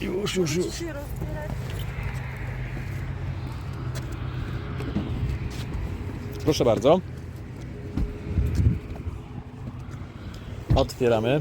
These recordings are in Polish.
Już, już, już. Proszę bardzo. Otwieramy.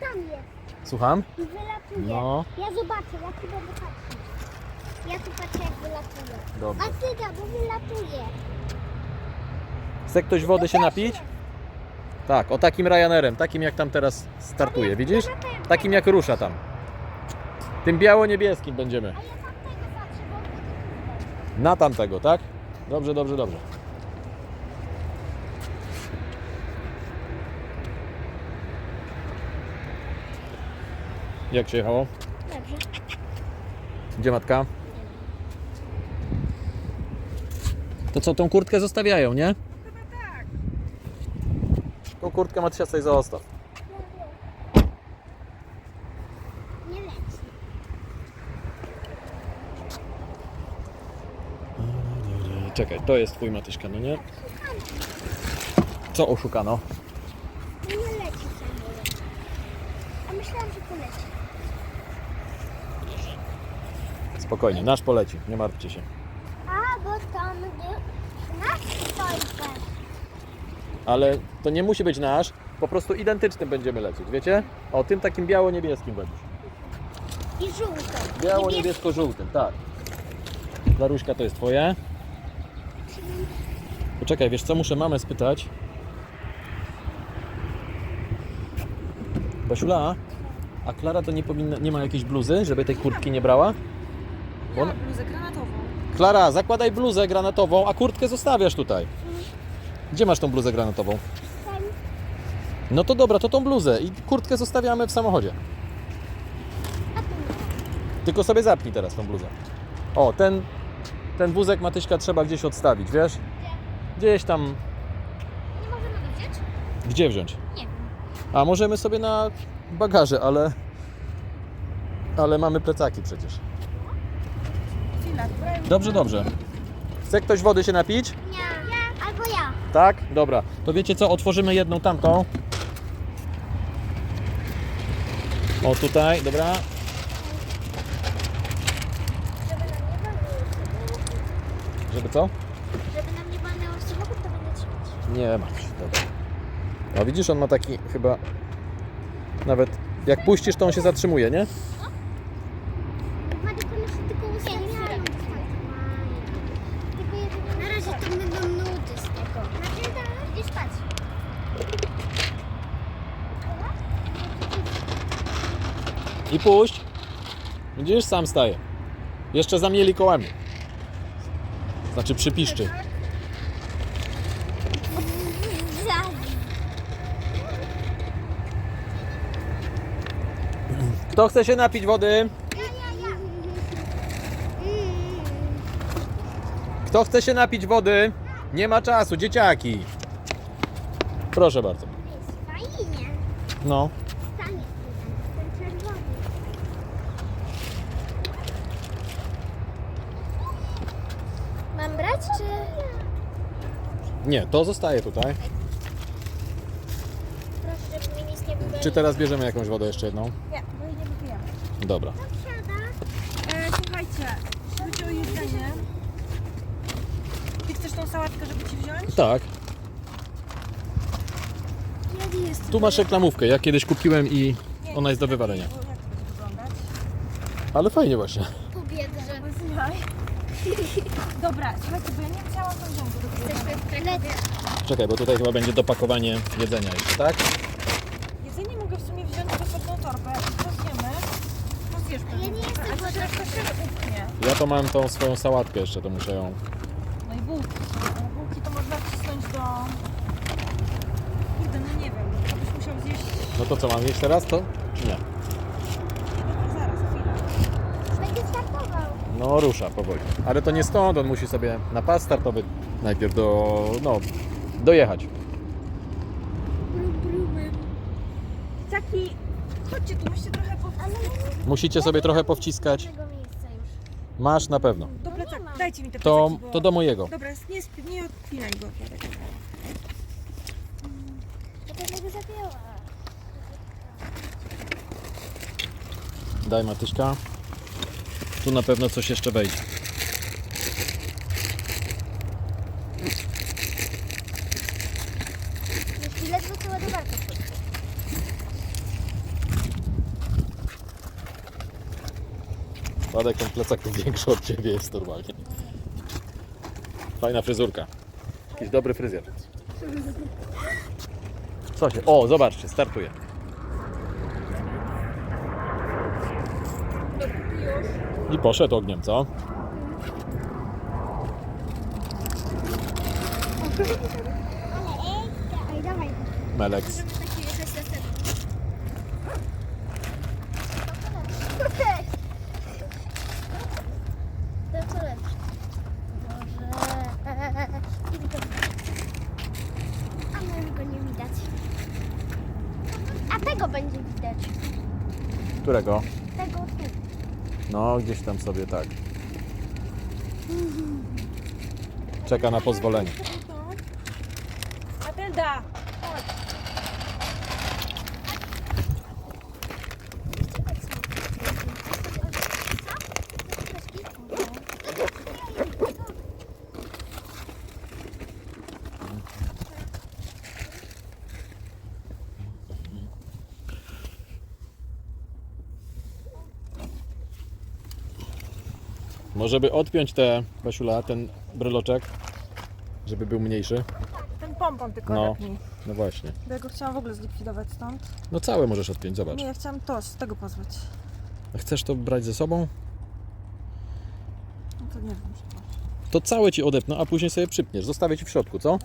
Tam jest. Słucham? I wylatuje. No. Ja zobaczę, ja tu będę patrzeć. Ja tu patrzę jak wylatuje. Dobrze. A ty da, bo wylatuje. Chce ktoś wody się napić? Tak, o takim Ryanerem, takim jak tam teraz startuje, widzisz? Takim jak rusza tam. Tym biało-niebieskim będziemy. Na tamtego, tak? Dobrze, dobrze, dobrze. Jak się jechało? Dobrze. Gdzie matka? To co, tą kurtkę zostawiają, nie? Chyba tak. Tą kurtkę Matysia sobie zostaw. Nie leci. Czekaj, to jest twój Matyśka, no nie? Co oszukano? Nie leci samolot. A myślałam, że poleci. Spokojnie, nasz poleci, nie martwcie się. A, bo tam gdzie nasz stoi też. Ale to nie musi być nasz, po prostu identycznym będziemy lecieć, wiecie? O tym takim biało-niebieskim będziesz. I żółto. Biało-niebiesko-żółtym, tak. Daruśka to jest twoja. Poczekaj, wiesz co, muszę mamę spytać. Basiula, a Klara to nie powinna, nie ma jakiejś bluzy, żeby tej kurtki nie brała? Bo mam bluzę granatową. Klara, zakładaj bluzę granatową, a kurtkę zostawiasz tutaj. Gdzie masz tą bluzę granatową? No to dobra, to tą bluzę i kurtkę zostawiamy w samochodzie. Tylko sobie zapnij teraz tą bluzę. O, ten, ten wózek Matyśka trzeba gdzieś odstawić, wiesz? Gdzieś tam. nie możemy go wziąć? Gdzie wziąć? Nie wiem. A możemy sobie na bagaże, ale. Ale mamy plecaki przecież. Chwila, która Dobrze, dobrze. Chce ktoś wody się napić? Nie. Ja. Albo ja. Tak? Dobra. To wiecie co? Otworzymy jedną tamtą. O tutaj, dobra. Żeby co? Żeby nam nie walnęło samochód, to będę trzymać. Nie ma. Dobra. No widzisz, on ma taki chyba. Nawet jak puścisz, to on się zatrzymuje, nie? One się tylko ustawiają. Tylko jedyne... Na razie to będą nudy z tego. Znaczy, tak, idziesz spać. I puść. Widzisz, sam staje. Jeszcze zamieli kołami. Znaczy przypiszczy. Kto chce się napić wody? Kto chce się napić wody? Nie ma czasu, dzieciaki. Proszę bardzo. Jest fajnie. No. Mam brać, czy... Nie, to zostaje tutaj. Proszę, żeby mi nic nie było. Czy teraz bierzemy jakąś wodę jeszcze jedną? Nie, bo jej nie wypijamy. Dobra. E, słuchajcie, chodzi o jedzenie. Ty chcesz tą sałatkę, żeby ci wziąć? Tak. Kiedy jest? Tu masz reklamówkę. Ja kiedyś kupiłem i Nie, ona jest do nie, wywalenia. bo Jak to będzie wyglądać? Ale fajnie właśnie. Pobiegnę. Słuchaj. Dobra, słuchajcie, bo ja nie chciałam tą wziąć do tego. Jesteśmy w Krakowie. Czekaj, bo tutaj chyba będzie dopakowanie jedzenia jeszcze, tak? Jedzenie mogę w sumie wziąć w osobną torbę i to zjemy. To zjesz Ja nie jestem A głodna. to reszta się upchnie. Ja to mam tą swoją sałatkę jeszcze, to muszę ją... No i bułki. Ale bułki to można wcisnąć do... Kurde, no nie wiem. To byś musiał zjeść... No to co, mam jeść teraz to? Czy nie? No zaraz, chwilę. Będzie startował. No rusza powoli. Ale to nie stąd, on musi sobie na pas startowy najpierw do... no... dojechać. Taki... Chodźcie, tu musicie trochę Musicie sobie trochę powciskać. jednego miejsca już. Masz na pewno. Do plecak. ma. Dajcie mi te To, plecaki, bo... to do mojego. Dobra, nie, sp- nie odpinaj go. Ja pewnie go zapięła. Daj Matyśka. Tu na pewno coś jeszcze wejdzie. Jeśli ledwo co ładowarka wchodzi. Ładek ten plecak tu większy od Ciebie jest normalnie. Fajna fryzurka. Jakiś dobry fryzjer. Co się... O, zobaczcie, startuje. I poszedł ogniem, co? Ej, dawaj. Melex. A tego będzie widać. Którego? Tego tu. No, gdzieś tam sobie tak. Czeka na pozwolenie. Matylda! Chodź. Może by odpiąć te, Basiula, ten bryloczek, żeby był mniejszy. Ten pompon tylko No. lepiej. No właśnie. Bo ja go chciałam w ogóle zlikwidować stąd. No całe możesz odpiąć, zobacz. Nie, ja chciałam to, z tego pozbyć. A chcesz to brać ze sobą? No to nie wiem, przepraszam. To całe ci odepnę, a później sobie przypniesz. Zostawię ci w środku, co?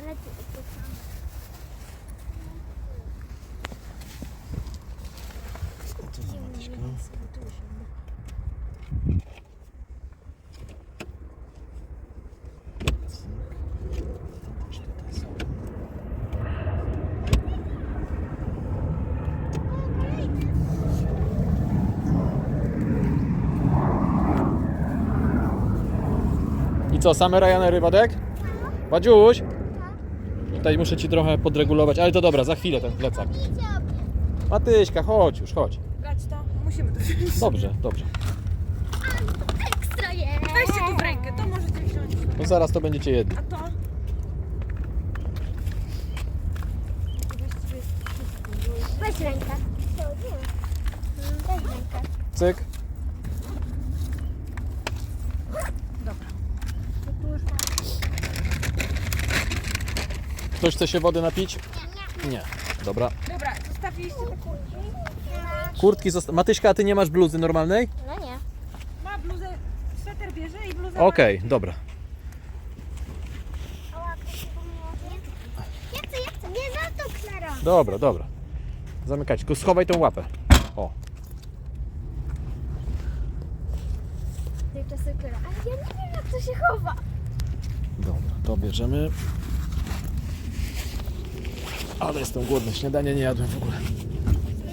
Ale tu to samo. I co, same Ryanery, Wadek? Wadziuś? Tutaj muszę ci trochę podregulować, ale to dobra, za chwilę ten plecak. Matyśka, chodź już, chodź. Brać to? Musimy to wziąć. Dobrze, dobrze. Ekstra jest. Weźcie tu w rękę, to możecie wziąć. No zaraz to będziecie jedli. A to? Weź rękę. Weź rękę. Cyk. Dobra. Tu już mam. Ktoś chce się wody napić? Nie. Dobra. Dobra, zostawiliście taką... Kurtki zosta- Matyśka, a ty nie masz bluzy normalnej? No nie. Ma bluzę, sweter bierze i bluzę Okej, dobra. Ja chcę, ja chcę. Nie za to, Klara. Dobra, dobra. Zamykać, tylko schowaj tą łapę. O, Tymczasem. Ale ja nie wiem, jak to się chowa. dobra, to bierzemy. Ale jestem głodny, śniadanie nie jadłem w ogóle.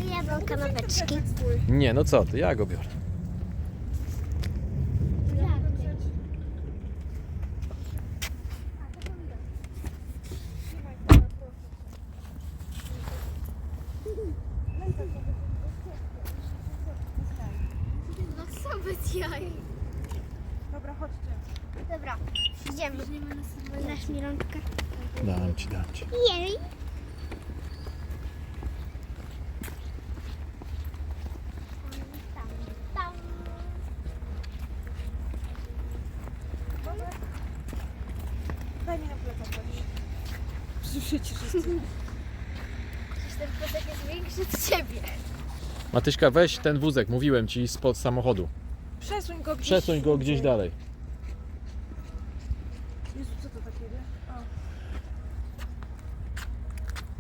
Ja jadłam kanapeczki. Nie, no co ty, ja go biorę. No co bez jaj. Dobra, chodźcie. Dobra, idziemy. Dasz mi rączkę. Dam ci, dam ci. Jej. Tam, tam. Daj mi na plecak coś. Przecież wszyscy. Przecież ten plecak jest większy od ciebie. Matyśka, weź ten wózek, mówiłem ci, spod samochodu. Przesuń go gdzieś. Przesuń go gdzieś dalej. Jezu, co to takiego?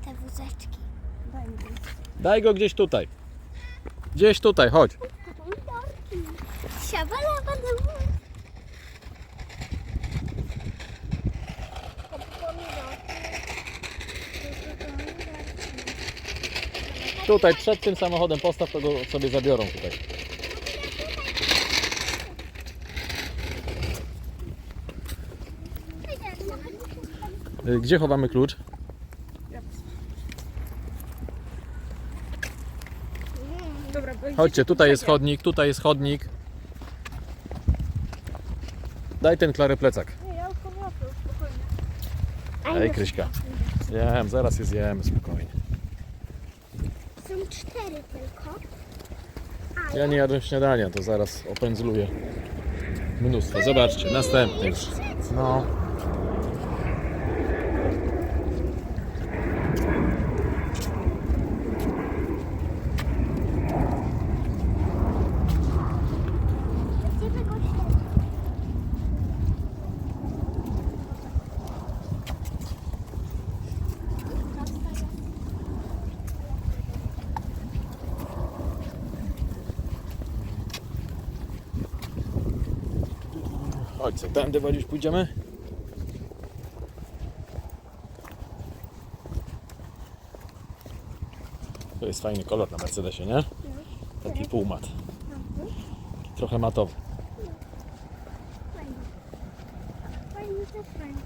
Te wózeczki. daj mi go. Daj go gdzieś tutaj. Gdzieś tutaj, chodź. Siabala, pana Tutaj przed tym samochodem postaw, to go sobie zabiorą tutaj. Y, Gdzie chowamy klucz? Dobra, bo Chodźcie, tutaj jest chodnik, tutaj jest chodnik. Daj ten klary plecak. Nie, ja już spokojnie. Ej, Kryśka. Zjem, zaraz je zjemy, spokojnie. Są cztery tylko. Ja nie jadłem śniadania, to zaraz opędzluję. Mnóstwo. Zobaczcie, następny już. No. Gdzie go śledzi? Chodź, co, tędy wolisz pójdziemy? To jest fajny kolor na Mercedesie, nie? Taki półmat. Taki trochę matowy. Fajnie. Fajnie, to fajnie.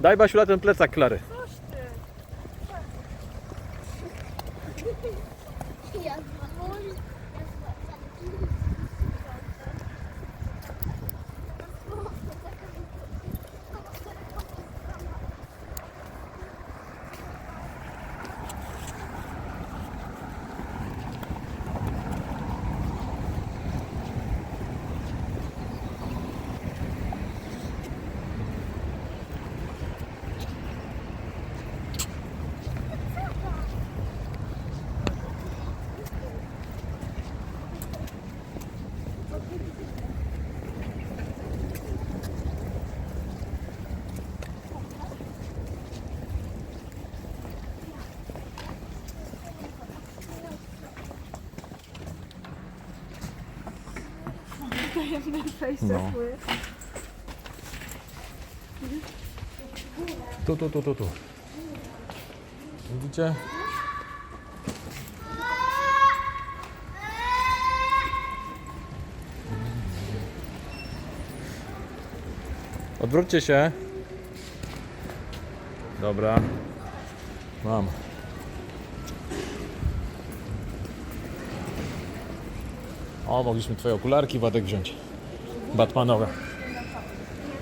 Daj Basiula ten plecak Klary. Coś ty. Ja zwolę. Ja Tajemny face No. no. Tu, tu, tu, tu, tu. Widzicie? Odwróćcie się. Dobra. Mam. O, mogliśmy twoje okularki, Władek, wziąć. Batmanowe.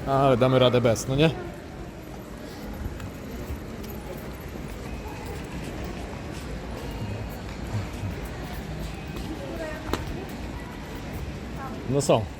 Ale damy radę bez, no nie? No są.